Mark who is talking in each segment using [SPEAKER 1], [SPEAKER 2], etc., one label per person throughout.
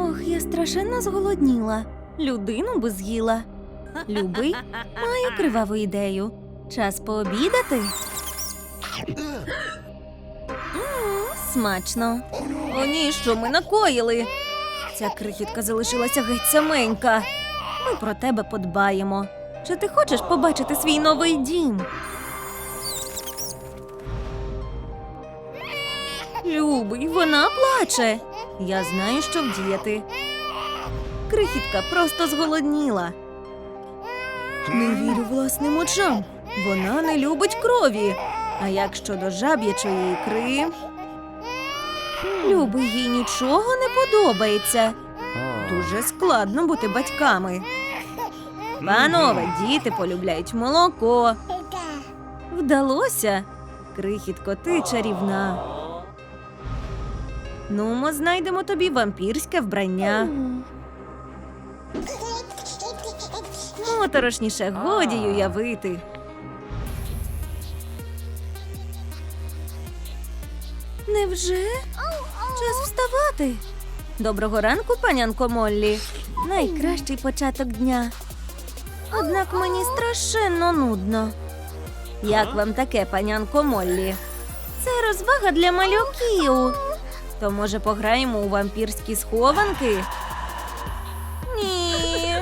[SPEAKER 1] Ох, я страшенно зголодніла. Людину би з'їла. Любий, маю криваву ідею. Час пообідати. Смачно. О, ні, що ми накоїли. Ця крихітка залишилася геть саменька. Ми про тебе подбаємо. Чи ти хочеш побачити свій новий дім? Любий, вона плаче. Я знаю, що вдіяти. Крихітка просто зголодніла. Не вірю власним очам. Вона не любить крові. А як щодо жаб'ячої ікри? Любий, їй нічого не подобається. Дуже складно бути батьками. Панове, діти полюбляють молоко. Вдалося. Крихітко, ти чарівна. Ну, ми знайдемо тобі вампірське вбрання. Моторошніше годі уявити. Невже? Час вставати. Доброго ранку, панянко Моллі. Найкращий початок дня. Однак мені страшенно нудно. Як вам таке, панянко Моллі? Це розвага для малюків. То може пограємо у вампірські схованки? Ні.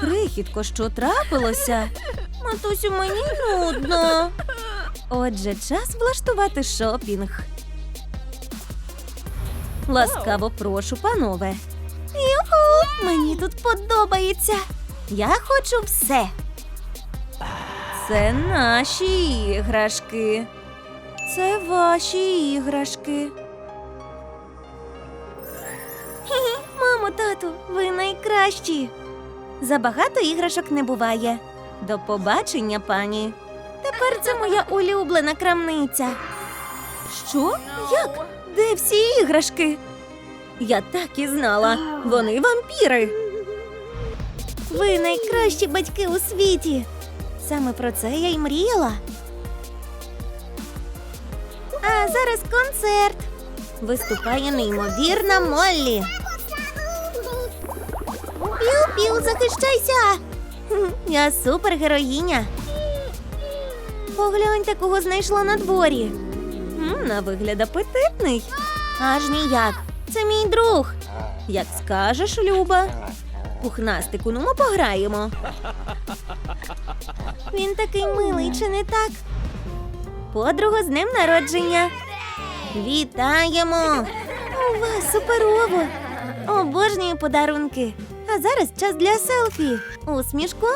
[SPEAKER 1] Крихітко, що трапилося? Матусю, мені нудно. Отже, час влаштувати шопінг. Ласкаво прошу, панове. Юху, мені тут подобається. Я хочу все. Це наші іграшки. Це ваші іграшки. Тату, ви найкращі. Забагато іграшок не буває. До побачення, пані. Тепер це моя улюблена крамниця. Що? Як? Де всі іграшки? Я так і знала. Вони вампіри. Ви найкращі батьки у світі. Саме про це я й мріяла. А зараз концерт. Виступає неймовірна Моллі. Захищайся! Я супергероїня. Погляньте, кого знайшла на дворі. М, На вигляд апетитний. Аж ніяк. Це мій друг. Як скажеш, Люба. Пухнастику, ну ми пограємо. Він такий милий, чи не так? Подруга з днем народження. Вітаємо! У вас суперово! Обожнюю подарунки. А зараз час для селфі. Усмішку.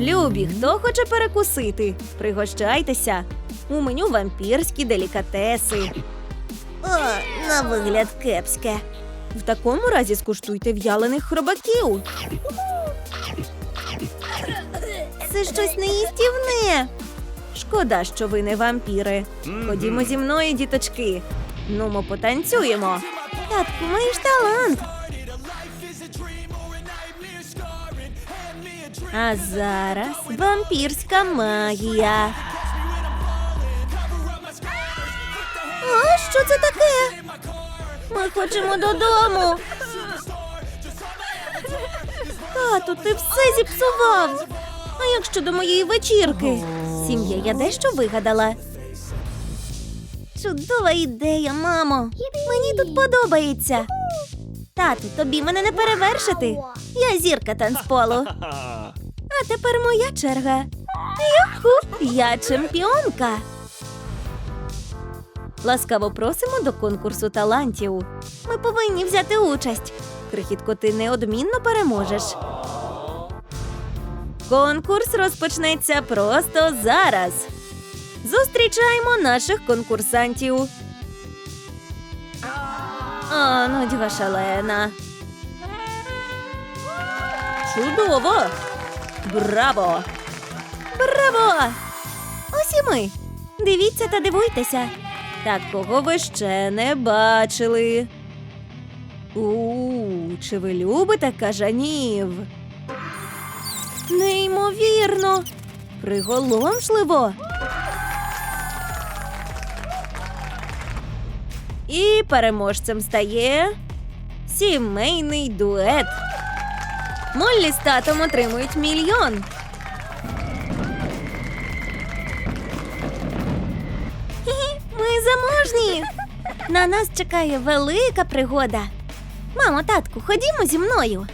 [SPEAKER 1] Любі, хто хоче перекусити? Пригощайтеся. У меню вампірські делікатеси. О, на вигляд кепське. В такому разі скуштуйте в'ялених хробаків. Це щось неїстівне. Шкода, що ви не вампіри. Ходімо зі мною, діточки. Ну, ми потанцюємо. Татку, маєш талант. А зараз вампірська магія. А що це таке? Ми хочемо додому. Тату, ти все зіпсував. А як щодо моєї вечірки? Сім'я, я дещо вигадала. Чудова ідея, мамо. Мені тут подобається. Тату, тобі мене не перевершити. Я зірка танцполу. А тепер моя черга. Юху, я чемпіонка. Ласкаво просимо до конкурсу талантів. Ми повинні взяти участь. Крихітко, ти неодмінно переможеш. Конкурс розпочнеться просто зараз. Зустрічаємо наших конкурсантів. А, нудьга шалена. Чудово! Браво! Браво! Ось і ми. Дивіться та дивуйтеся. Такого ви ще не бачили. У, чи ви любите кажанів? Неймовірно, приголомшливо. І переможцем стає сімейний дует. Моллі з татом отримують мільйон. Ми заможні. На нас чекає велика пригода. Мамо, татку, ходімо зі мною.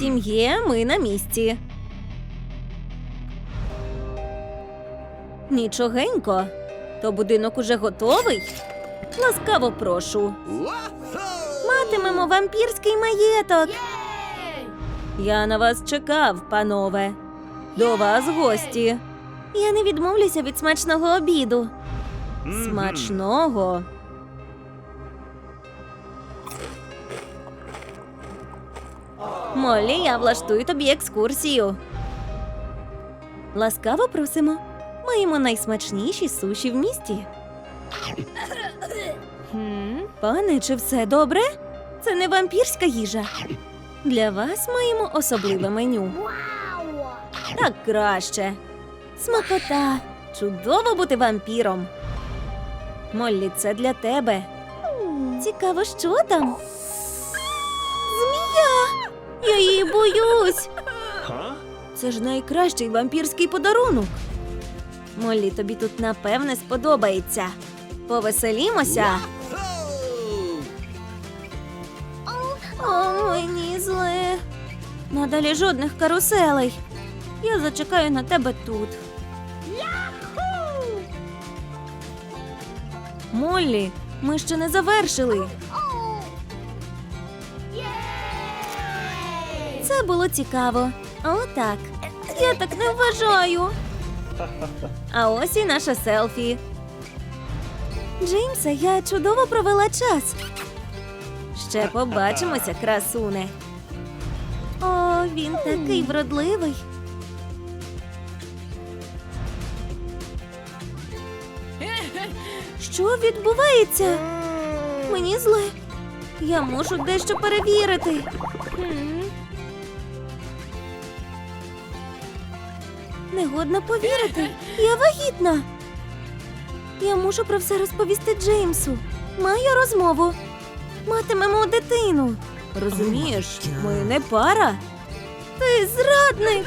[SPEAKER 1] Сім'є, ми на місці. Нічогенько. То будинок уже готовий. Ласкаво прошу. Матимемо вампірський маєток. Я на вас чекав, панове. До вас гості. Я не відмовлюся від смачного обіду. Смачного. Моллі, я влаштую тобі екскурсію. Ласкаво просимо. Маємо найсмачніші суші в місті. Пане, чи все добре? Це не вампірська їжа. Для вас маємо особливе меню. Так краще. Смакота. Чудово бути вампіром. Моллі, це для тебе. Цікаво, що там? Змія! Я її боюсь. Це ж найкращий вампірський подарунок. Моллі, тобі тут напевне сподобається. Повеселімося. О, мені зле. Надалі жодних каруселей. Я зачекаю на тебе тут. Моллі, ми ще не завершили. Це було цікаво. Отак. Я так не вважаю. А ось і наша селфі. Джеймса, я чудово провела час. Ще побачимося, красуне. О, він такий вродливий. Що відбувається? Мені зле. Я мушу дещо перевірити. Негодно повірити. Я вагітна. Я мушу про все розповісти Джеймсу. Маю розмову. Матимемо дитину. Розумієш, ми не пара. Ти зрадник.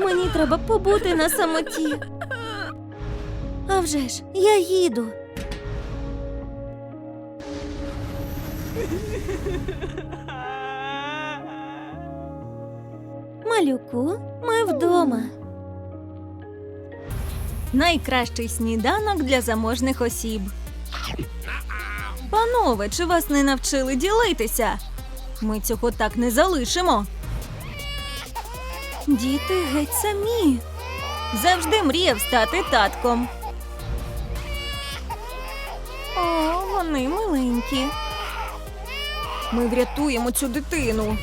[SPEAKER 1] Мені треба побути на самоті. А вже ж, я їду. Малюку, ми вдома. Найкращий сніданок для заможних осіб. Панове, чи вас не навчили ділитися? Ми цього так не залишимо. Діти геть самі. Завжди мріяв стати татком. О, вони миленькі. Ми врятуємо цю дитину.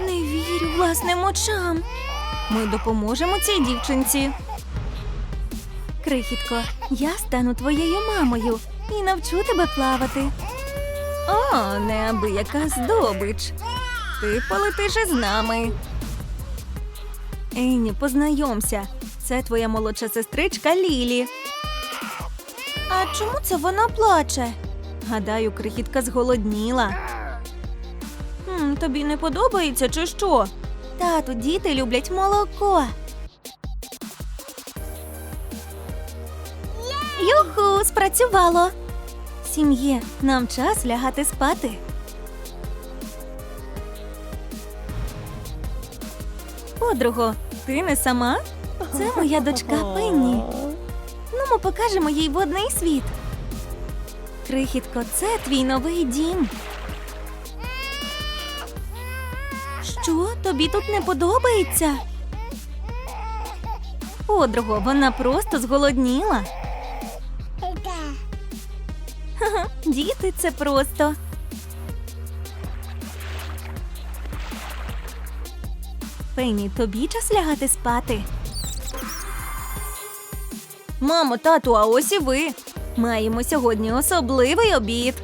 [SPEAKER 1] Не вірю власним очам. Ми допоможемо цій дівчинці. Крихітко, я стану твоєю мамою і навчу тебе плавати. О, неабияка здобич. Ти полетиш із нами. Ейні, познайомся. Це твоя молодша сестричка Лілі. А чому це вона плаче? Гадаю, крихітка зголодніла. М, тобі не подобається чи що? Тату, діти люблять молоко. Юху, спрацювало. Сім'є, нам час лягати спати. Подруго, ти не сама? Це моя дочка Пенні. Ну, ми покажемо їй водний світ. Крихітко, це твій новий дім. Що, тобі тут не подобається? Подруго, вона просто зголодніла. Діти, це просто. Пенні, тобі час лягати спати. Мамо, тату, а ось і ви. Маємо сьогодні особливий обід.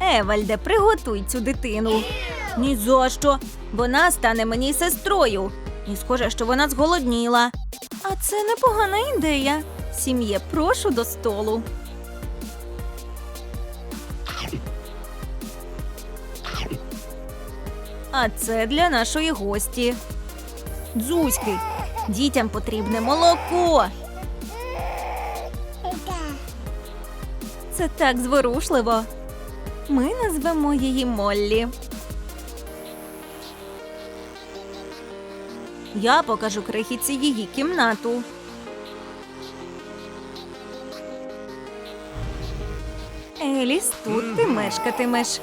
[SPEAKER 1] Евальде, приготуй цю дитину. Ні за що. Вона стане мені сестрою. І схоже, що вона зголодніла. А Це непогана ідея. Сім'є, прошу до столу. А це для нашої гості. Дзузьки, дітям потрібне молоко. Це так зворушливо. Ми назвемо її Моллі. Я покажу крихітці її кімнату. Еліс, тут ти мешкатимеш.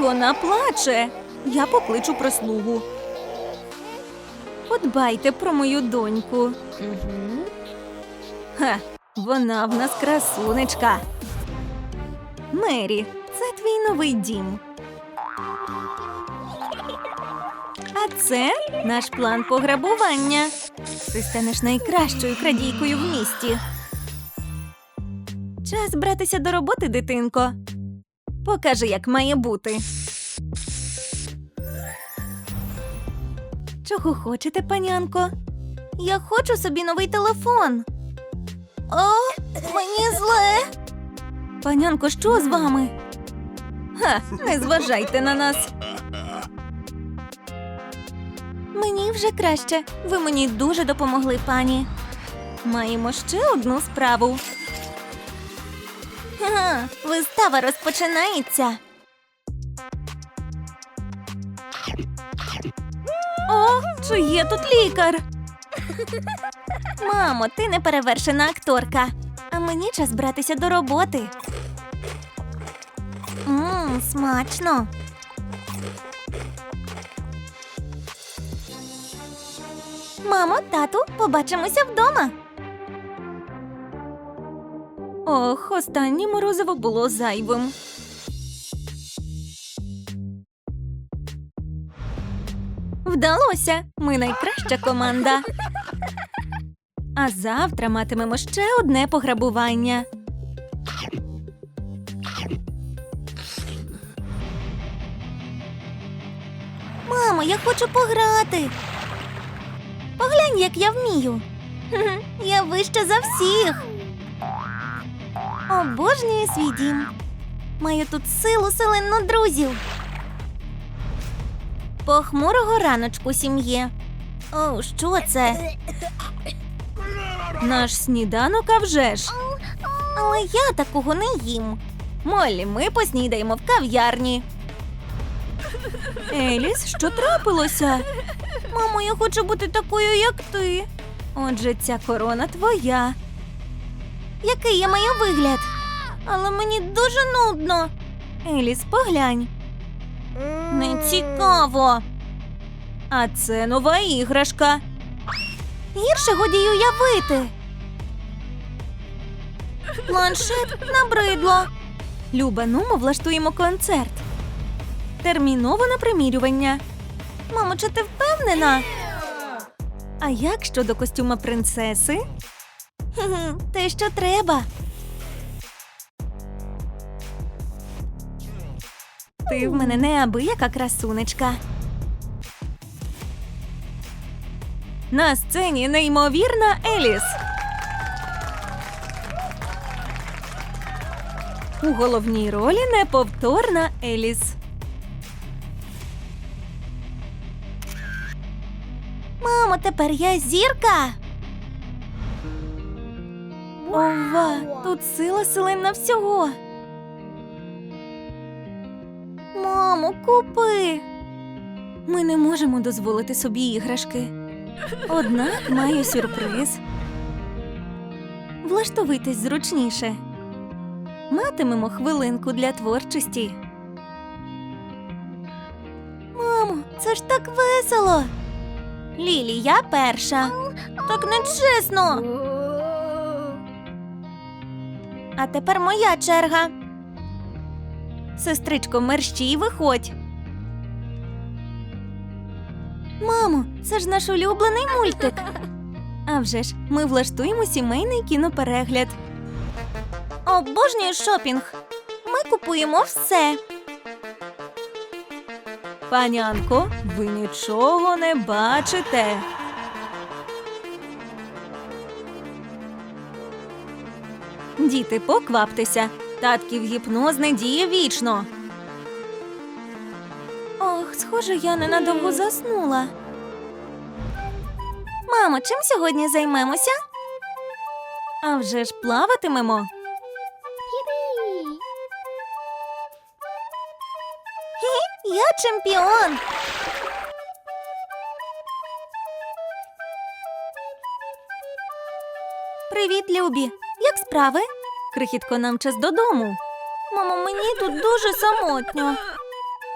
[SPEAKER 1] Вона плаче. Я покличу прислугу. Подбайте про мою доньку. Ха, вона в нас красунечка. Мері, це твій новий дім. А це наш план пограбування. Ти станеш найкращою крадійкою в місті. Час братися до роботи, дитинко. Покажи, як має бути. Чого хочете, панянко? Я хочу собі новий телефон. О, мені зле. Панянко, що з вами? Ха, не зважайте на нас. Мені вже краще. Ви мені дуже допомогли, пані. Маємо ще одну справу. Ага, вистава розпочинається. О, чи є тут лікар? Мамо, ти неперевершена акторка. А мені час братися до роботи. Мм, смачно. Мамо, тату, побачимося вдома. Ох, останнє морозиво було зайвим. Вдалося. Ми найкраща команда. А завтра матимемо ще одне пограбування. Мамо, я хочу пограти. Поглянь, як я вмію. Я вища за всіх. Обожнюю свій дім. Маю тут силу селенну друзів. Похмурого раночку, сім'є. О, що це? Наш сніданок, а. Але я такого не їм. Моллі, ми поснідаємо в кав'ярні. Еліс, що трапилося? Мамо, я хочу бути такою, як ти. Отже, ця корона твоя. Який я маю вигляд? Але мені дуже нудно. Еліс, поглянь. Цікаво. А це нова іграшка. Гірше годі уявити. Планшет набридло. Люба, ну ми влаштуємо концерт. Терміново на примірювання. Мамо, чи ти впевнена? А як щодо костюма принцеси? Те, що треба. Ти в мене неабияка красунечка. На сцені неймовірна Еліс. У головній ролі неповторна Еліс. Мамо, тепер я зірка. Ова, тут сила селена всього. Мамо, купи. Ми не можемо дозволити собі іграшки. Однак маю сюрприз. Влаштовуйтесь зручніше. Матимемо хвилинку для творчості. Мамо, це ж так весело. Лілі, я перша. Так нечесно. А тепер моя черга. Сестричко, мерщій виходь. Мамо, це ж наш улюблений мультик. А вже ж, ми влаштуємо сімейний кіноперегляд. Обожнюю шопінг. Ми купуємо все. Панянко, ви нічого не бачите. Діти, покваптеся. Татків гіпноз не діє вічно. Ох, схоже, я ненадовго заснула. Мамо, чим сьогодні займемося? А вже ж плаватимемо. Хі, я чемпіон. Привіт, Любі. Як справи? Крихітко, нам час додому. Мамо, мені тут дуже самотньо.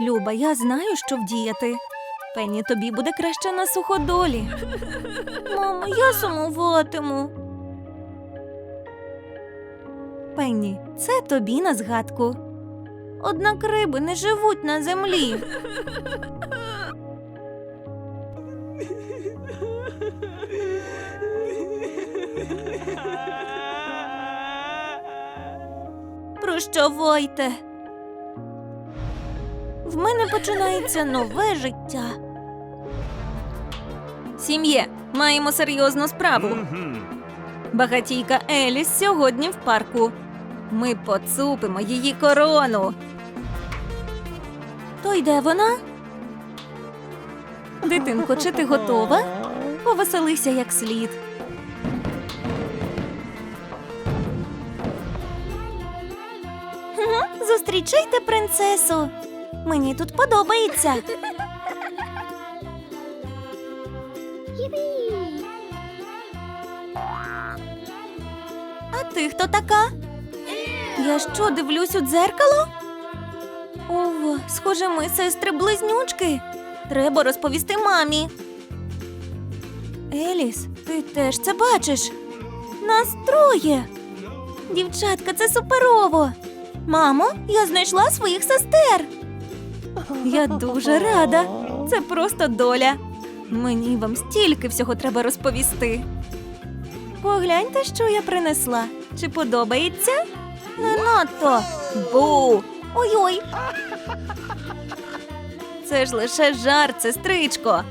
[SPEAKER 1] Люба, я знаю, що вдіяти. Пенні, тобі буде краще на суходолі. Мамо, я сумуватиму. Пенні, це тобі на згадку. Однак риби не живуть на землі. Прощавайте. В мене починається нове життя. Сім'є, маємо серйозну справу. Багатійка Еліс сьогодні в парку. Ми поцупимо її корону. То йде вона? Дитинко, чи ти готова? Повеселися як слід. Зустрічайте принцесу. Мені тут подобається. А ти хто така? Я що, дивлюсь у дзеркало? Ова, схоже, ми сестри-близнючки. Треба розповісти мамі. Еліс, ти теж це бачиш? Нас троє. Дівчатка, це суперово. Мамо, я знайшла своїх сестер. Я дуже рада. Це просто доля. Мені вам стільки всього треба розповісти. Погляньте, що я принесла. Чи подобається? Не надто. Бу. Ой-ой. Це ж лише жарт, сестричко.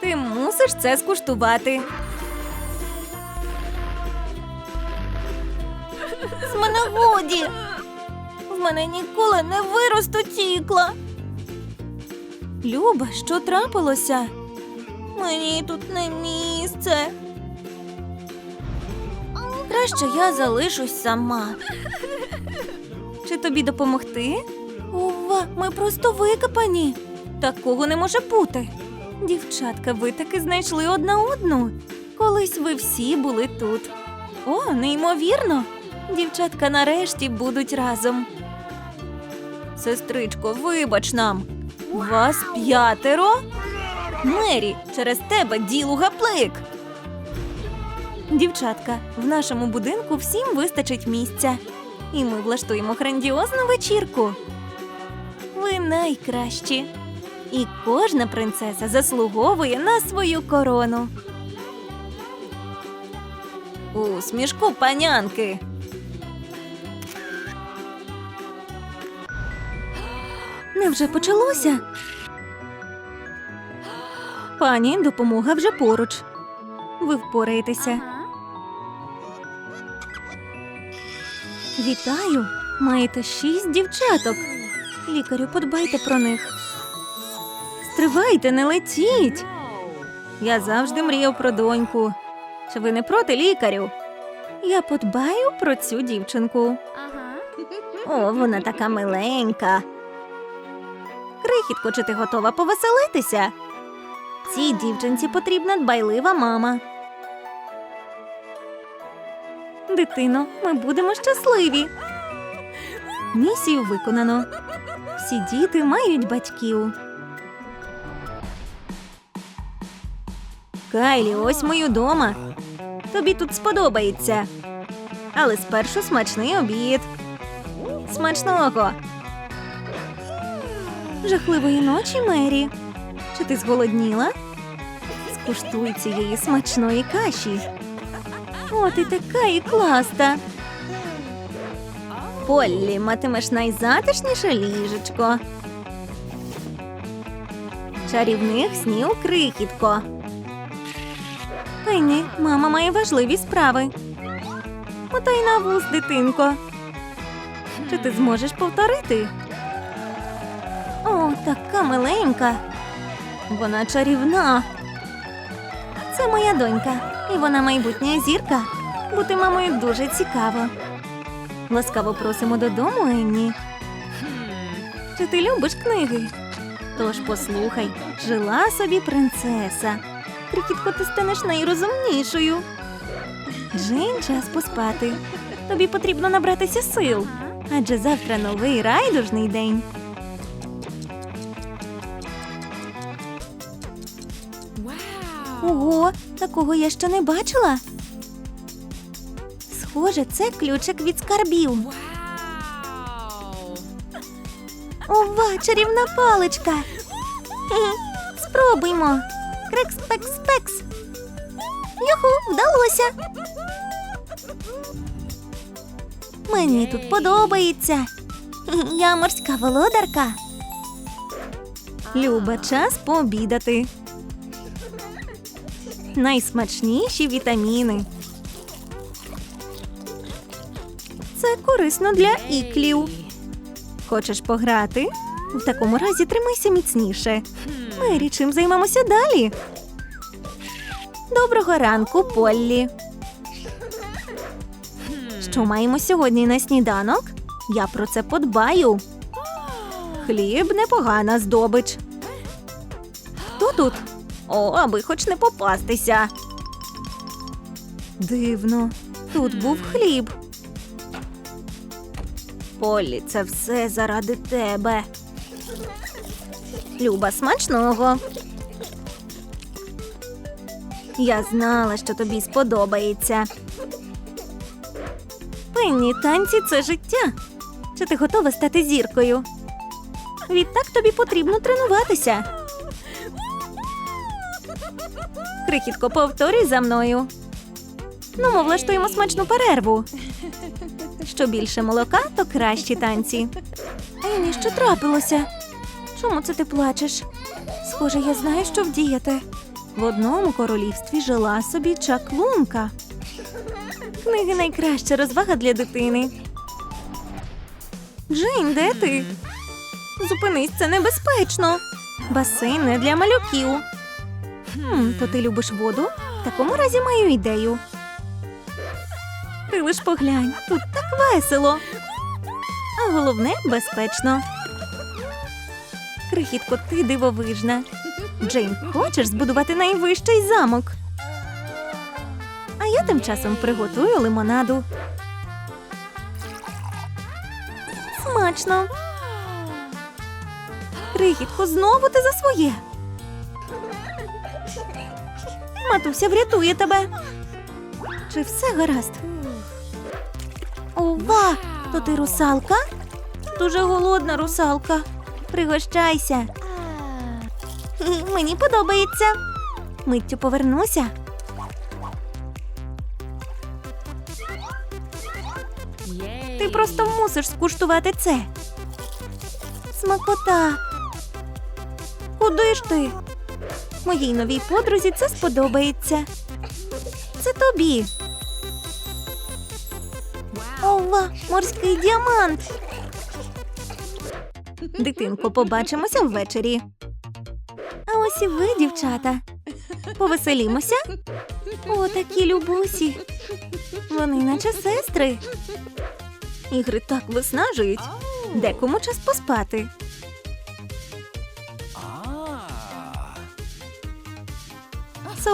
[SPEAKER 1] Ти мусиш це скуштувати. З мене годі. В мене ніколи не виростуть ікла. Люба, що трапилося? Мені тут не місце. Краще я залишусь сама. Чи тобі допомогти? Ова, ми просто викопані. Такого не може бути. Дівчатка, ви таки знайшли одна одну. Колись ви всі були тут. О, неймовірно. Дівчатка нарешті будуть разом. Сестричко, вибач нам. Вас п'ятеро? Мері, через тебе ділу гаплик. Дівчатка, в нашому будинку всім вистачить місця. І ми влаштуємо грандіозну вечірку. Ви найкращі. І кожна принцеса заслуговує на свою корону. Усмішку панянки. Невже почалося? Пані, допомога вже поруч. Ви впораєтеся. Вітаю! Маєте шість дівчаток. Лікарю, подбайте про них. Стривайте, не летіть. Я завжди мріяв про доньку. Чи ви не проти лікарю? Я подбаю про цю дівчинку. О, вона така миленька. Крихітко, чи ти готова повеселитися? Цій дівчинці потрібна дбайлива мама. Дитино, ми будемо щасливі. Місію виконано. Всі діти мають батьків. Кайлі, ось ми дома. Тобі тут сподобається. Але спершу смачний обід. Смачного. Жахливої ночі, Мері. Чи ти зголодніла? Скуштуй цієї смачної каші. О, ти така і класта. Поллі, матимеш найзатишніше ліжечко. Чарівних снів крихітко. Пенні, мама має важливі справи. Мотай на вуз, дитинко. Чи ти зможеш повторити? О, така миленька. Вона чарівна. Це моя донька, і вона майбутня зірка. Бути мамою дуже цікаво. Ласкаво просимо додому, Енні. Чи ти любиш книги? Тож послухай, жила собі принцеса. Крихітко, ти станеш найрозумнішою. Джейн, час поспати. Тобі потрібно набратися сил, адже завтра новий райдужний день. Ого, такого я ще не бачила. Схоже, це ключик від скарбів. Ова, чарівна паличка. Спробуймо. Крекс, пекс, пекс. Юху, вдалося. Мені тут подобається. Я морська володарка. Люба, час пообідати. Найсмачніші вітаміни. Це корисно для іклів. Хочеш пограти? В такому разі тримайся міцніше. Мері, чим займемося далі? Доброго ранку, Поллі. Що маємо сьогодні на сніданок? Я про це подбаю. Хліб непогана здобич. Хто тут? О, аби хоч не попастися. Дивно, тут був хліб. Полі, це все заради тебе. Люба, смачного. Я знала, що тобі сподобається. Пенні, танці це життя. Чи ти готова стати зіркою? Відтак тобі потрібно тренуватися. Крихітко, повторюй за мною. Ну, ми влаштуємо смачну перерву. Що більше молока, то кращі танці. Ені, що трапилося? Чому це ти плачеш? Схоже, я знаю, що вдіяти. В одному королівстві жила собі чаклунка. Книги найкраща розвага для дитини. Джейн, де ти? Зупинись, це небезпечно. Басейн не для малюків. Хм, то ти любиш воду? В такому разі маю ідею. Ти лиш поглянь, тут так весело. А головне безпечно. Крихітко, ти дивовижна. Джейн, хочеш збудувати найвищий замок? А я тим часом приготую лимонаду. Смачно. Крихітко, знову ти за своє. Матуся врятує тебе. Чи все гаразд? Ова, то ти русалка? Дуже голодна русалка. Пригощайся. Мені подобається. Миттю повернуся. Ти просто мусиш скуштувати це. Смакота. Куди ж ти? Моїй новій подрузі це сподобається. Це тобі. Ова, морський діамант. Дитинко, побачимося ввечері. А ось і ви, дівчата. Повеселімося. О, такі любусі. Вони наче сестри. Ігри так виснажують. Декому час поспати.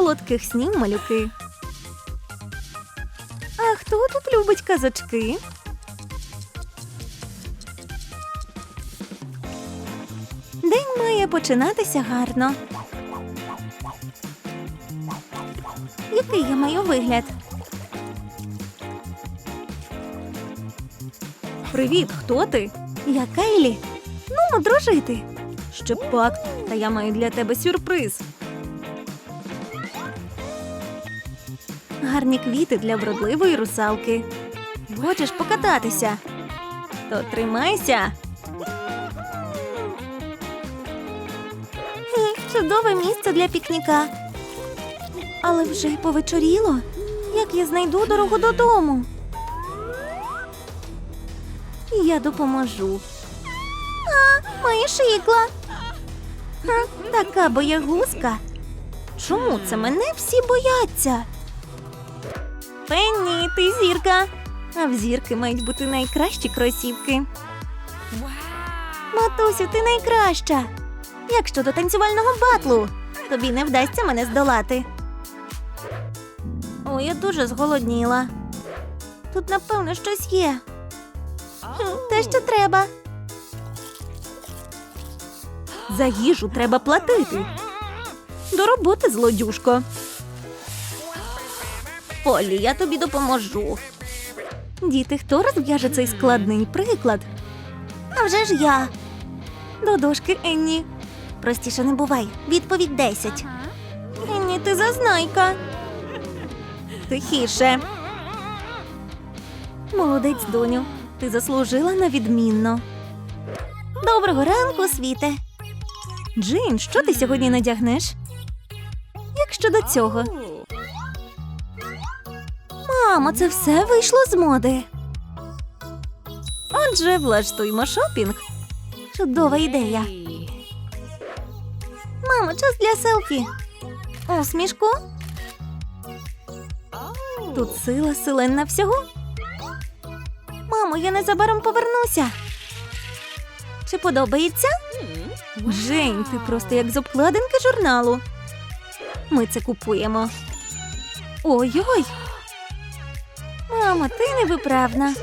[SPEAKER 1] Солодких снів малюки. А хто тут любить казочки? День має починатися гарно. Який я маю вигляд? Привіт, хто ти? Я Кейлі. Ну, дружити. Ще пак, та я маю для тебе сюрприз. Гарні квіти для вродливої русалки. Хочеш покататися? То тримайся. Чудове місце для пікніка. Але вже й повечоріло. Як я знайду дорогу додому? Я допоможу. А, моя шикла. Така боягузка. Чому це мене всі бояться? Пенні, ти зірка. А в зірки мають бути найкращі кросівки. Матусю, ти найкраща. Як щодо танцювального батлу? Тобі не вдасться мене здолати. О, я дуже зголодніла. Тут, напевно, щось є. Те, що треба. За їжу треба платити. До роботи, злодюшко. Полі, я тобі допоможу. Діти, хто розв'яже цей складний приклад? А вже ж я. До дошки, Енні. Простіше не бувай. Відповідь 10. Енні, ти зазнайка. Тихіше. Молодець, доню. Ти заслужила на відмінно. Доброго ранку, світе. Джин, що ти сьогодні надягнеш? Як щодо цього? Мамо, це все вийшло з моди. Отже, влаштуймо шопінг. Чудова ідея. Мамо, час для селфі. Усмішку. Тут сила силенна всього. Мамо, я незабаром повернуся. Чи подобається? Жень, ти просто як з обкладинки журналу. Ми це купуємо. Ой-ой. Мамо, ти невиправна.